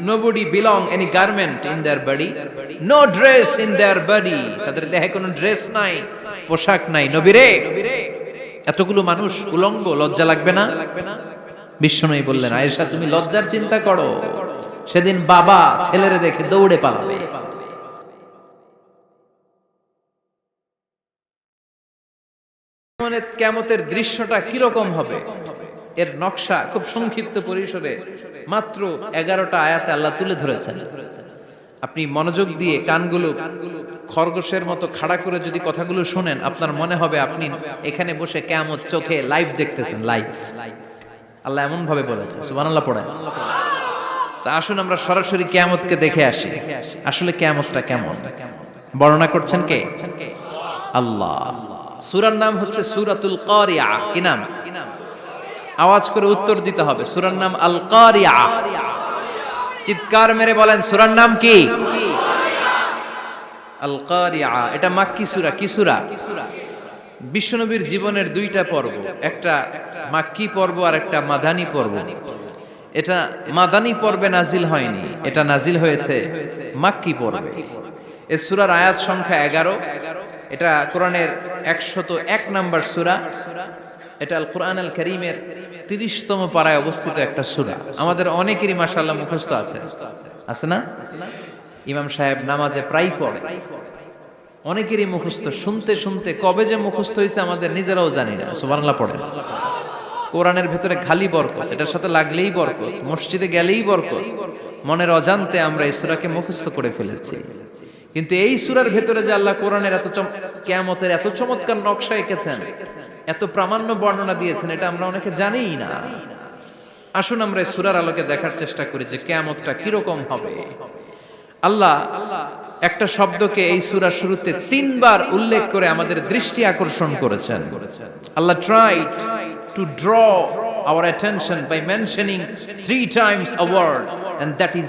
nobody belong any garment in their body, no dress in their body. তাদের দেহে কোনো dress নাই, পোশাক নাই, নবীরে। এতগুলো মানুষ উলঙ্গ, লজ্জা লাগবে না? বিষ্ণুই বললেন, আয়েশা, তুমি লজ্জার চিন্তা করো। সেদিন বাবা ছেলেরে দেখে দৌড়ে পালাবে। মানে কেমতের দৃশ্যটা কীরকম হবে? এর নকশা খুব সংক্ষিপ্ত পরিসরে মাত্র এগারোটা আয়াতে আল্লাহ তুলে ধরেছেন। আপনি মনোযোগ দিয়ে কানগুলো খরগোশের মতো খাড়া করে যদি কথাগুলো শোনেন, আপনার মনে হবে আপনি এখানে বসে কেমন চোখে লাইভ দেখতেছেন লাইভ আল্লাহ এমন ভাবে বলেছে সুবান আল্লাহ পড়েন। তা আসুন আমরা সরাসরি কেয়ামতকে দেখে আসি। আসলে কেয়ামতটা কেমন? বর্ণনা করছেন কে? আল্লাহ। সুরার নাম হচ্ছে সুরাতুল কারিয়া। কি নাম? আওয়াজ করে উত্তর দিতে হবে। সুরার নাম আল কারিয়া চিৎকার মেরে বলেন, সুরার নাম কি? আল কারিয়া এটা মাক্কি সুরা। কি সুরা? বিশ্বনবীর জীবনের দুইটা পর্ব। একটা মাক্কি পর্ব আর একটা মাদানী পর্ব। এটা মাদানী পর্বে নাজিল হয়নি। এটা নাজিল হয়েছে মাক্কি পর্বে। এ সুরার আয়াত সংখ্যা এগারো। এটা কোরআনের একশত এক নাম্বার সুরা। এটা আল কোরআন আল করিমের তিরিশতম পাড়ায় অবস্থিত একটা সুরা। আমাদের অনেকেরই মাসাল্লাহ মুখস্থ আছে। আছে না? ইমাম সাহেব নামাজে প্রায় পড়ে। অনেকেরই মুখস্থ। শুনতে শুনতে কবে যে মুখস্থ হয়েছে আমাদের নিজেরাও জানি না। সুবহানাল্লাহ পড়ে কোরআনের ভেতরে খালি বরকত। এটার সাথে লাগলেই বরকত। মসজিদে গেলেই বরকত। মনের অজান্তে আমরা এই সূরাকে মুখস্থ করে ফেলেছি। কিন্তু এই সুরার ভেতরে যে আল্লাহ কোরআনের এত কিয়ামতের এত চমৎকার নকশা এঁকেছেন, এত প্রামাণ্য বর্ণনা দিয়েছেন, এটা আমরা অনেকে জানিই না। আসুন আমরা এই সূরার আলোকে দেখার চেষ্টা করি যে কিয়ামতটা কীরকম হবে। আল্লাহ একটা শব্দকে এই সুরার শুরুতে তিনবার উল্লেখ করে আমাদের দৃষ্টি আকর্ষণ করেছেন। Allah tried to draw our attention by mentioning three times a word, and that is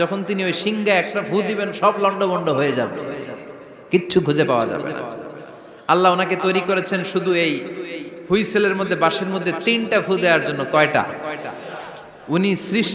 যখন তিনি ওই সিংহে একটা ফু দিবেন, সব লন্ডভন্ড হয়ে যাবে। কিচ্ছু খুঁজে পাওয়া যাবে আল্লাহ ওনাকে তৈরি করেছেন শুধু এই হুইসেলের মধ্যে, বাঁশের মধ্যে তিনটা ফু দেওয়ার জন্য, কয়টা? উনি সৃষ্টি